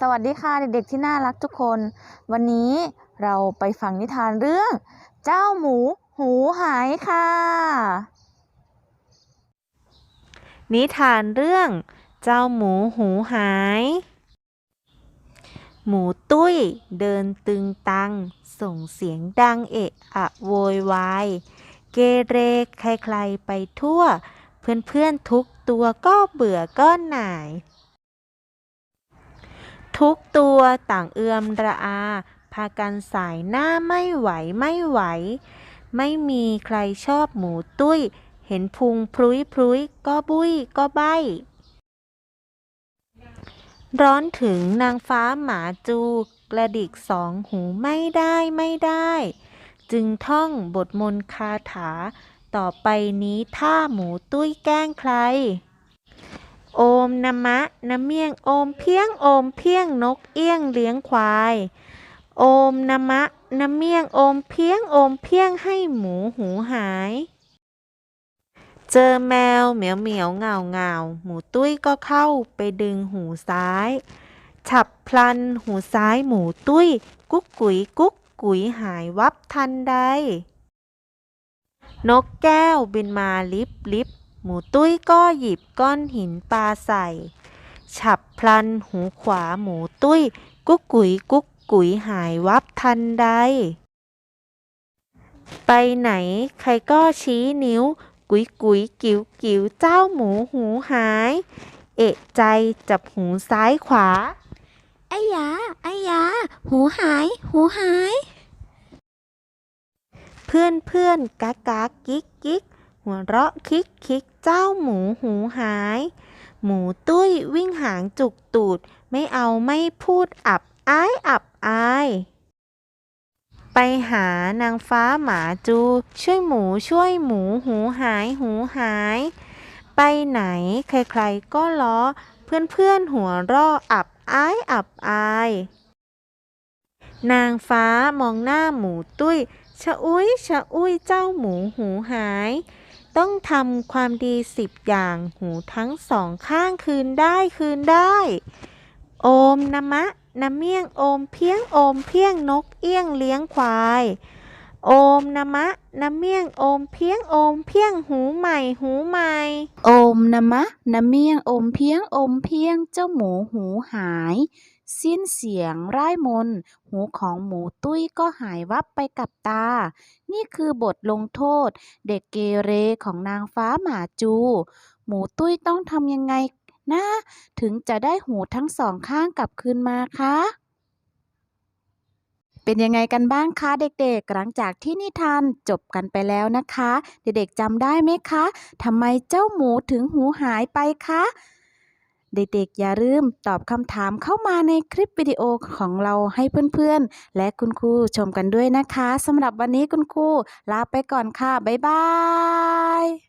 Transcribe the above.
สวัสดีค่ะเด็กๆที่น่ารักทุกคน วันนี้เราไปฟังนิทานเรื่อง เจ้าหมูหูหายค่ะ นิทานเรื่อง เจ้าหมูหูหาย หมูตุ้ยเดินตึงตัง ส่งเสียงดังเอะอะโวยวายเกเรใครๆไปทั่ว เพื่อนๆทุกตัวก็เบื่อก็หน่าย ทุกตัวต่างเอือมระอา พากันสายหน้าไม่ไหวไม่ไหว ไม่มีใครชอบหมูตุ้ย เห็นพุงพรุยพรุยก็บุ้ยก็ใบ ร้อนถึงนางฟ้าหมาจูกระดิกสองหูไม่ได้ไม่ได้ จึงท่องบทมนต์คาถา ต่อไปนี้ถ้าหมูตุ้ยแกล้งใคร โอมนมะนะเมี่ยงโอมเพียงโอมเพียงนกเอี้ยงเลี้ยงควาย โอมนมะนะเมี่ยงโอมเพียงโอมเพียงให้หมูหูหาย เจอแมวเหมียวเหมียวเงาเงาหมูตุ้ยก็เข้าไปดึงหูซ้าย ฉับพลันหูซ้ายหมูตุ้ย กุ๊กกุ๋ยกุ๊กกุ๋ยหายวับทันใดนกแก้วบินมาลิบลิบ หมูตุ้ยก็หยิบก้อนหินปาใส่ ฉับพลันหูขวาหมูตุ้ย กุ๊กกุ๋ยกุ๊กกุ๋ยหายวับทันใด ไปไหนใครก็ชี้นิ้ว กุ๋ยกุ๋ยกิ๋วกิ๋วเจ้าหมูหูหาย เอะใจจับหูซ้ายขวาไอ้ยาไอ้ยาหูหาย หูหาย เพื่อนเพื่อนกากากกิ๊กกิ๊ก หัวเราะคิกคิกเจ้าหมูหูหาย หมูตุ้ยวิ่งหางจุกตูด ไม่เอาไม่พูดอับอายอับอาย ไปหานางฟ้าหมาจู ช่วยหมูช่วยหมูหูหายหูหาย ไปไหนใครๆก็ล้อ เพื่อนๆหัวเราะอับอายอับอาย นางฟ้ามองหน้าหมูตุ้ยชะอุ้ยชะอุ้ยเจ้าหมูหูหาย ต้องทำความดีสิบอย่างหูทั้งสองข้างคืนได้คืนได้ โอมนะมะนะเมี่ยงโอมเพียงโอมเพียงนกเอี้ยงเลี้ยงควาย โอมนะมะนะเมี่ยงโอมเพียงโอมเพียงหูใหม่หูใหม่ โอมนะมะนะเมียงโอมเพียงโอมเพียงเจ้าหมูหูหาย สิ้นเสียงร่ายมน หูของหมูตุ้ยก็หายวับไปกับตา นี่คือบทลงโทษ เด็กเกเรของนางฟ้าหมาจู หมูตุ้ยต้องทำยังไงนะ ถึงจะได้หูทั้งสองข้างกลับคืนมาคะเป็นยังไงกันบ้างคะเด็กๆ หลังจากที่นิทานจบกันไปแล้วนะคะ เด็กๆจำได้ไหมคะทำไมเจ้าหมูถึงหูหายไปคะ เด็กๆ อย่าลืมตอบคำถามเข้ามาในคลิปวิดีโอของเราให้เพื่อนๆ และคุณครูชมกันด้วยนะคะสำหรับวันนี้คุณครูลาไปก่อนค่ะ บ๊ายบาย